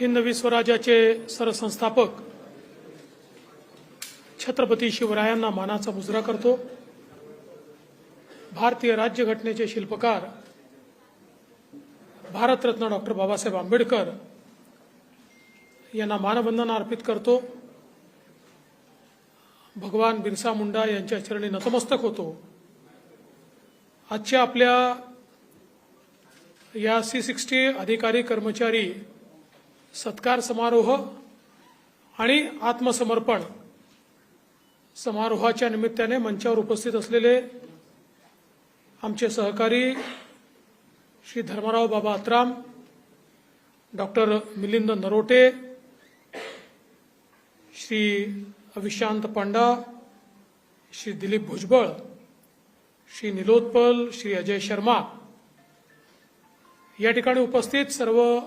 हिंदवी स्वराज्याचे सरसंस्थापक छत्रपती शिवरायांना मानाचा मुजरा करतो. भारतीय राज्यघटनेचे शिल्पकार भारतरत्न डॉक्टर बाबासाहेब आंबेडकर यांना मानवंदना अर्पित करतो. भगवान बिरसा मुंडा यांच्या चरणी नतमस्तक होतो. आजच्या आपल्या या सी सिक्स्टी अधिकारी कर्मचारी सत्कार समारोह आणि आत्मसमर्पण समारोहाच्या निमित्ताने मंचावर उपस्थित असलेले आमचे सहकारी श्री धर्मराव बाबा अत्राम डॉक्टर मिलिंद नरोटे श्री अविशांत पांडा श्री दिलीप भुजबळ श्री निलोत्पल श्री अजय शर्मा. या ठिकाणी उपस्थित सर्व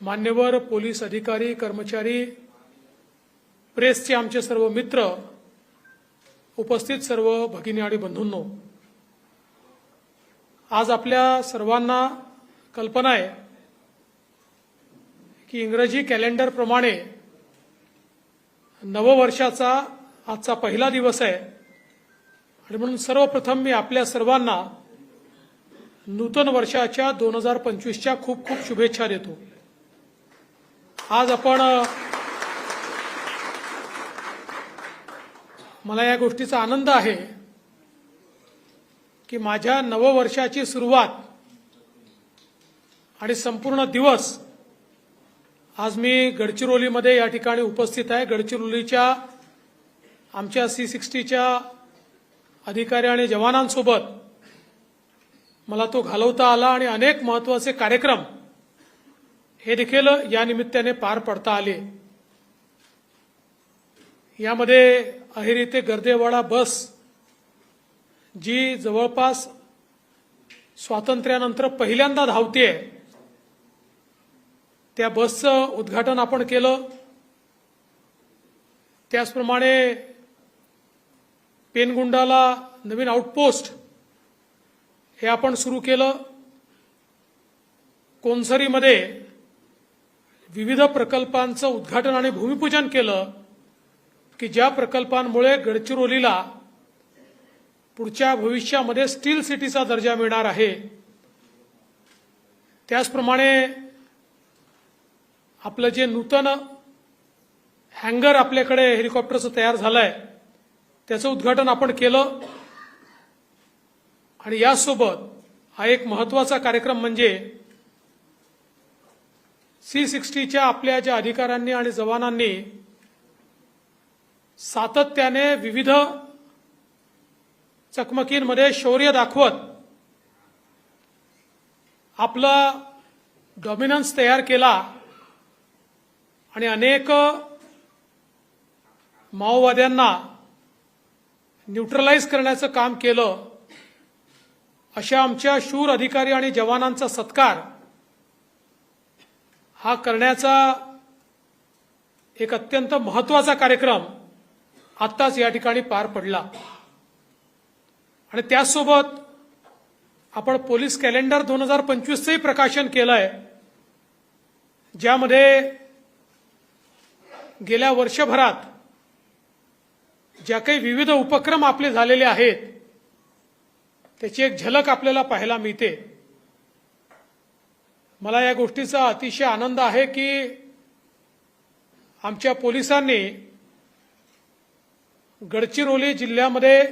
मान्यवर पोलीस अधिकारी कर्मचारी प्रेसचे आमचे सर्व मित्र उपस्थित सर्व भगिनी आणि बंधूंनो आज आपल्या सर्वांना कल्पना आहे की इंग्रजी कॅलेंडरप्रमाणे नववर्षाचा आजचा पहिला दिवस आहे. आणि म्हणून सर्वप्रथम मी आपल्या सर्वांना नूतन वर्षाच्या दोन हजार पंचवीसच्या खूप खूप शुभेच्छा देतो. आज आपण मला या गोष्टीचा आनंद आहे की माझ्या नववर्षाची सुरुवात आणि संपूर्ण दिवस आज मी गडचिरोलीमध्ये या ठिकाणी उपस्थित आहे. गडचिरोलीच्या आमच्या सी सिक्स्टीच्या अधिकारी आणि जवानांसोबत मला तो घालवता आला आणि अनेक महत्त्वाचे कार्यक्रम हे देखील या निमित्ताने पार पडता आले. यामध्ये अहेरी ते गर्देवाडा बस जी जवळपास स्वातंत्र्यानंतर पहिल्यांदा धावते त्या बसचं उद्घाटन आपण केलं. त्याचप्रमाणे पेनगुंडाला नवीन आउटपोस्ट हे आपण सुरू केलं. कोनसरीमध्ये विविध प्रकल्पांचं उद्घाटन आणि भूमिपूजन केलं की ज्या प्रकल्पांमुळे गडचिरोलीला पुढच्या भविष्यामध्ये स्टील सिटीचा दर्जा मिळणार आहे. त्याचप्रमाणे आपलं जे नूतन हँगर आपल्याकडे हेलिकॉप्टरचं तयार झालंय त्याचं उद्घाटन आपण केलं. आणि यासोबत हा एक महत्त्वाचा कार्यक्रम म्हणजे सी सिक्स्टीच्या आपल्या ज्या अधिकाऱ्यांनी आणि जवानांनी सातत्याने विविध चकमकींमध्ये शौर्य दाखवत आपला डॉमिनन्स तयार केला आणि अनेक माओवाद्यांना न्यूट्रलाइज करण्याचं काम केलं अशा आमच्या शूर अधिकारी आणि जवानांचा सत्कार हा करण्याचा एक अत्यंत महत्त्वाचा कार्यक्रम आत्ताच या ठिकाणी पार पडला. आणि त्याचसोबत आपण पोलीस कॅलेंडर दोन हजार पंचवीसचंही प्रकाशन केलंय ज्यामध्ये गेल्या वर्षभरात ज्या काही विविध उपक्रम आपले झालेले आहेत त्याची एक झलक आपल्याला पाहायला मिळते. मला या गोष्टीचा अतिशय आनंद आहे की आमच्या पोलिसांनी गडचिरोली जिल्ह्यामध्ये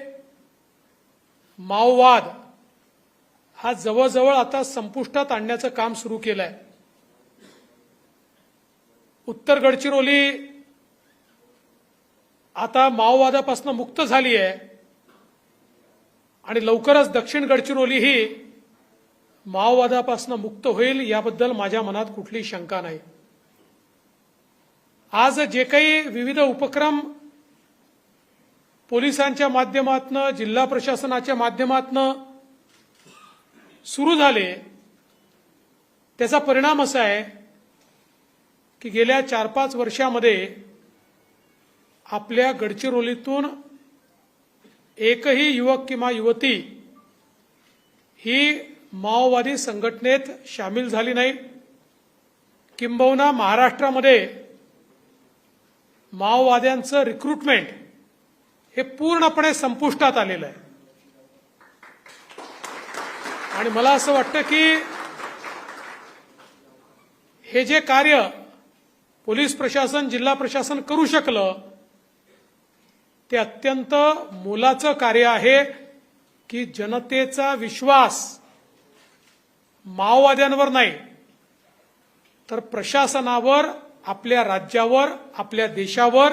माओवाद हा जवळजवळ आता संपुष्टात आणण्याचं काम सुरू केलं आहे उत्तर गडचिरोली आता माओवादापासून मुक्त झाली आहे आणि लवकरच दक्षिण गडचिरोली ही माओवादापासून मुक्त होईल याबद्दल माझ्या मनात कुठली शंका नाही. आज जे काही विविध उपक्रम पोलिसांच्या माध्यमातनं जिल्हा प्रशासनाच्या माध्यमातनं सुरू झाले त्याचा परिणाम असा आहे की गेल्या चार पाच वर्षामध्ये आपल्या गडचिरोलीतून एकही युवक किंवा युवती ही माओवादी संघटनेत सामील झाली नाही. किंबहुना महाराष्ट्रामध्ये माओवाद्यांचं रिक्रुटमेंट हे पूर्णपणे संपुष्टात आलेलं आहे. आणि मला असं वाटतं की हे जे कार्य पोलीस प्रशासन जिल्हा प्रशासन करू शकलं ते अत्यंत मोलाचं कार्य आहे की जनतेचा विश्वास माओवाद्यांवर नाही तर प्रशासनावर आपल्या राज्यावर आपल्या देशावर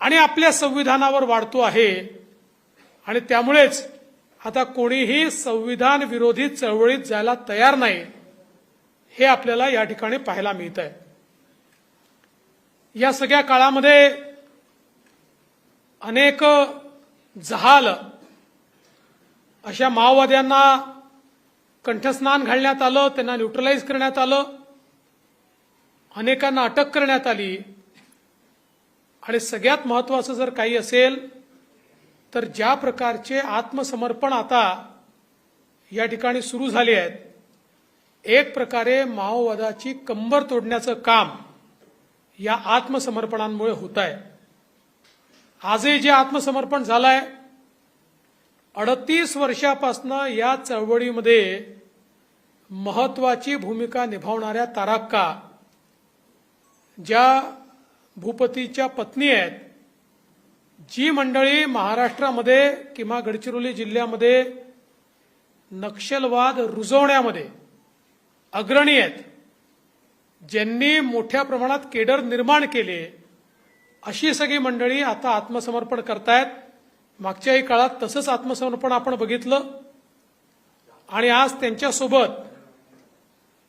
आणि आपल्या संविधानावर वाढतो आहे. आणि त्यामुळेच आता कोणीही संविधान विरोधी चळवळीत जायला तयार नाही हे आपल्याला या ठिकाणी पाहायला मिळत आहे या सगळ्या काळामध्ये अनेक जहाल अशा माओवाद्यांना कंठस्नान घालण्यात आलं त्यांना न्यूट्रलाइज करण्यात आलं अनेकांना अटक करण्यात आली. आणि सगळ्यात महत्वाचं जर काही असेल तर ज्या प्रकारचे आत्मसमर्पण आता या ठिकाणी सुरू झाले आहेत एक प्रकारे माओवादाची कंबर तोडण्याचं काम या आत्मसमर्पणांमुळे होत आहे. आजही जे आत्मसमर्पण झालंय अडतीस वर्षापासनं या चळवळीमध्ये महत्वाची भूमिका निभावणाऱ्या ताराक्का ज्या भूपतीच्या पत्नी आहेत जी मंडळी महाराष्ट्रामध्ये किंवा गडचिरोली जिल्ह्यामध्ये नक्षलवाद रुजवण्यामध्ये अग्रणी आहेत ज्यांनी मोठ्या प्रमाणात केडर निर्माण केले अशी सगळी मंडळी आता आत्मसमर्पण करतायत. मागच्याही काळात तसंच आत्मसमर्पण आपण बघितलं. आणि आज त्यांच्यासोबत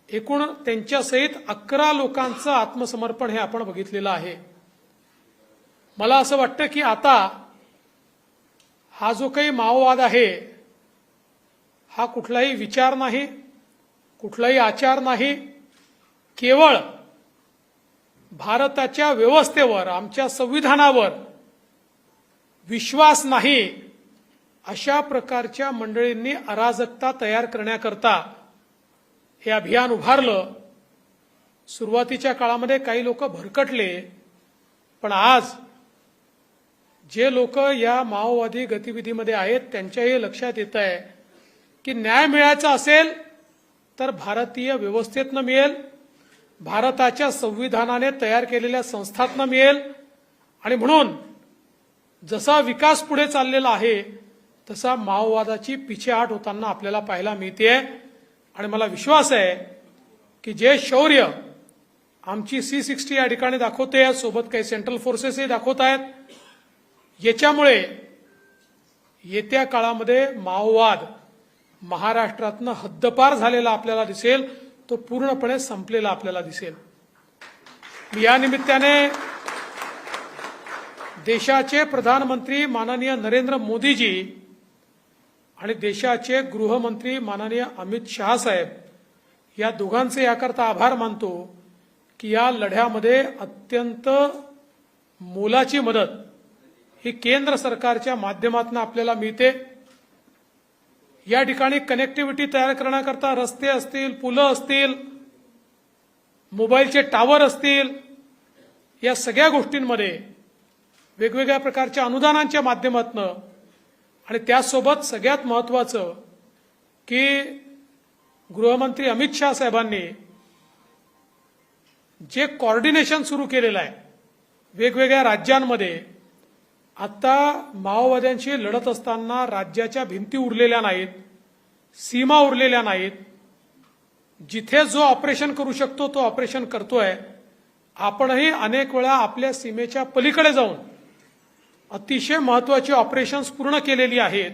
एकूण त्यांच्यासहित अकरा लोकांचं आत्मसमर्पण हे आपण बघितलेलं आहे. मला असं वाटतं की आता हा जो काही माओवाद आहे हा कुठलाही विचार नाही कुठलाही आचार नाही. केवळ भारताच्या व्यवस्थेवर आमच्या संविधानावर विश्वास नाही अशा प्रकारच्या मंडळींनी अराजकता तयार करण्याकरता हे अभियान उभारलं. सुरुवातीच्या काळामध्ये काही लोक भरकटले पण आज जे लोक या माओवादी गतिविधीमध्ये आहेत त्यांच्याही लक्षात येत आहे की न्याय मिळायचा असेल तर भारतीय व्यवस्थेतनं मिळेल भारताच्या संविधानाने तयार केलेल्या संस्थातनं मिळेल आणि म्हणून जसा विकास पुढे चाललेला आहे तसा माओवादाची पिछेहाट होताना आपल्याला पाहायला मिळते आणि मला विश्वास आहे की जे शौर्य आमची सी सिक्स्टी या ठिकाणी दाखवते सोबत काही सेंट्रल फोर्सेसही दाखवत आहेत. याच्यामुळे येत्या काळामध्ये माओवाद महाराष्ट्रातनं हद्दपार झालेला आपल्याला दिसेल तो पूर्णपणे संपलेला आपल्याला दिसेल. या निमित्ताने देशाचे प्रधानमंत्री माननीय नरेंद्र मोदीजी आणि देशाचे गृहमंत्री माननीय अमित शहा साहेब या दोघांचे याकरता आभार मानतो की या लढ्यामध्ये अत्यंत मोलाची मदत ही केंद्र सरकारच्या माध्यमातून आपल्याला मिळते. या ठिकाणी कनेक्टिव्हिटी तयार करण्याकरता रस्ते असतील पुलं असतील मोबाईलचे टावर असतील या सगळ्या गोष्टींमध्ये वेगवेगळ्या प्रकारच्या अनुदानांच्या माध्यमातून आणि त्यासोबत सगळ्यात महत्वाचं की गृहमंत्री अमित शहा साहेबांनी जे कॉर्डिनेशन सुरू केलेलं आहे वेगवेगळ्या राज्यांमध्ये आता माओवाद्यांशी लढत असताना राज्याच्या भिंती उरलेल्या नाहीत सीमा उरलेल्या नाहीत. जिथे जो ऑपरेशन करू शकतो तो ऑपरेशन करतोय. आपणही अनेक वेळा आपल्या सीमेच्या पलीकडे जाऊन अतिशय महत्वाची ऑपरेशन्स पूर्ण केलेली आहेत.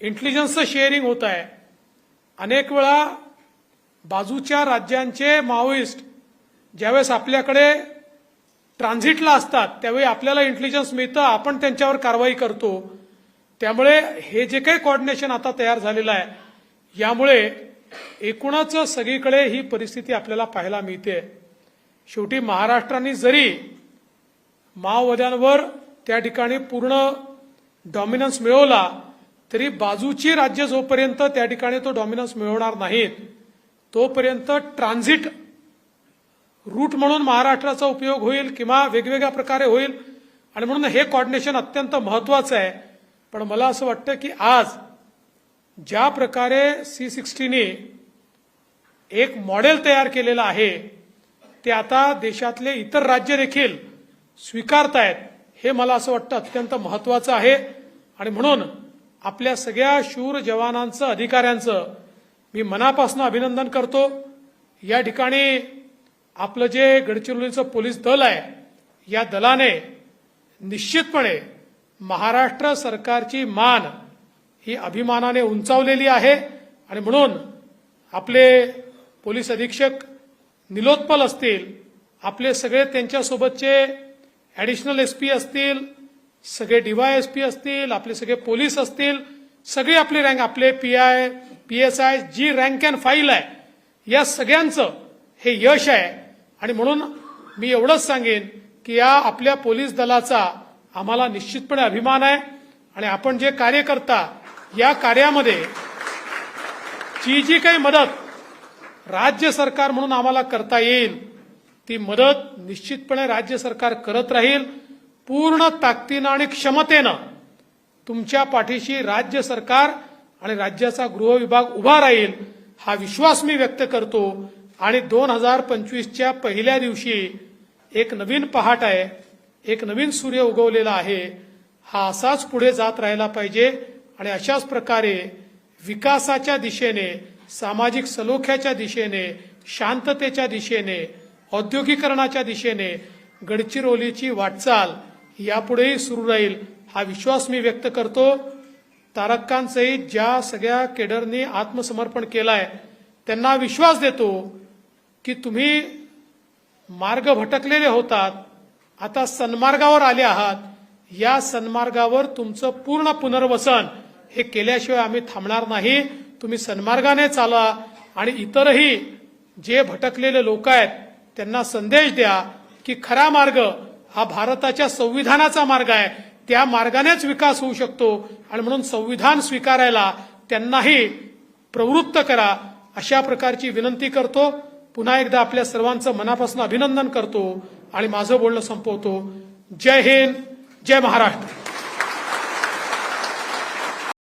इंटेलिजन्सचं शेअरिंग होत आहे. अनेक वेळा बाजूच्या राज्यांचे माओइस्ट ज्यावेळेस आपल्याकडे ट्रान्झिटला असतात त्यावेळी आपल्याला इंटेलिजन्स मिळतं आपण त्यांच्यावर कारवाई करतो. त्यामुळे हे जे काही कॉर्डिनेशन आता तयार झालेलं आहे यामुळे एकूणच सगळीकडे ही परिस्थिती आपल्याला पाहायला मिळते. शेवटी महाराष्ट्राने जरी माओवाद्यांवर त्या ठिकाणी पूर्ण डॉमिनन्स मिळवला तरी बाजूची राज्य जोपर्यंत त्या ठिकाणी तो डॉमिनन्स मिळवणार नाहीत तोपर्यंत ट्रान्झिट रूट म्हणून महाराष्ट्राचा उपयोग होईल किंवा वेगवेगळ्या प्रकारे होईल. आणि म्हणून हे कॉर्डिनेशन अत्यंत महत्वाचं आहे. पण मला असं वाटतं की आज ज्या प्रकारे सी सिक्स्टीने एक मॉडेल तयार केलेलं आहे ते आता देशातले इतर राज्य देखील स्वीकारतायत. हे मला असं वाटतं अत्यंत महत्वाचं आहे. आणि म्हणून आपल्या सगळ्या शूर जवानांचं अधिकाऱ्यांचं मी मनापासून अभिनंदन करतो. या ठिकाणी आपलं जे गडचिरोलीचं पोलीस दल आहे या दलाने निश्चितपणे महाराष्ट्र सरकारची मान ही अभिमानाने उंचावलेली आहे. आणि म्हणून आपले पोलीस अधीक्षक निलोत्पल असतील आपले सगळे त्यांच्यासोबतचे ॲडिशनल एस पी असतील सगळे डीवाय एस पी असतील आपले सगळे पोलीस असतील सगळे आपले रँक आपले P I P S I G rank and file आहे या सगळ्यांचं हे यश आहे. आणि म्हणून मी एवढंच सांगेन की या आपल्या पोलीस दलाचा आम्हाला निश्चितपणे अभिमान आहे. आणि आपण जे कार्य करता या कार्यामध्ये जी जी काही मदत राज्य सरकार म्हणून आम्हाला करता येईल ती मदत निश्चितपणे राज्य सरकार करत राहील. पूर्ण ताकदीनं आणि क्षमतेनं तुमच्या पाठीशी राज्य सरकार आणि राज्याचा गृह विभाग उभा राहील हा विश्वास मी व्यक्त करतो. आणि दोन हजार पंचवीसच्या पहिल्या दिवशी एक नवीन पहाट आहे एक नवीन सूर्य उगवलेला आहे. हा असाच पुढे जात राहिला पाहिजे आणि अशाच प्रकारे विकासाच्या दिशेने सामाजिक सलोख्याच्या दिशेने शांततेच्या दिशेने औद्योगिकरणाच्या दिशेने गडचिरोलीची वाटचाल यापुढेही सुरू राहील हा विश्वास मी व्यक्त करतो. तारकांचंही ज्या सगळ्या केडरनी आत्मसमर्पण केलाय त्यांना विश्वास देतो की तुम्ही मार्ग भटकलेले होतात आता सन्मार्गावर आले आहात. या सन्मार्गावर तुमचं पूर्ण पुनर्वसन हे केल्याशिवाय आम्ही थांबणार नाही. तुम्ही सन्मार्गाने चाला आणि इतरही जे भटकलेले लोक आहेत त्यांना संदेश द्या की खरा मार्ग हा भारताच्या संविधानाचा मार्ग आहे. त्या मार्गानेच विकास होऊ शकतो आणि म्हणून संविधान स्वीकारायला त्यांनाही प्रवृत्त करा अशा प्रकारची विनंती करतो. पुन्हा एकदा आपल्या सर्वांचं मनापासून अभिनंदन करतो आणि माझं बोलणं संपवतो. जय हिंद जय महाराष्ट्र.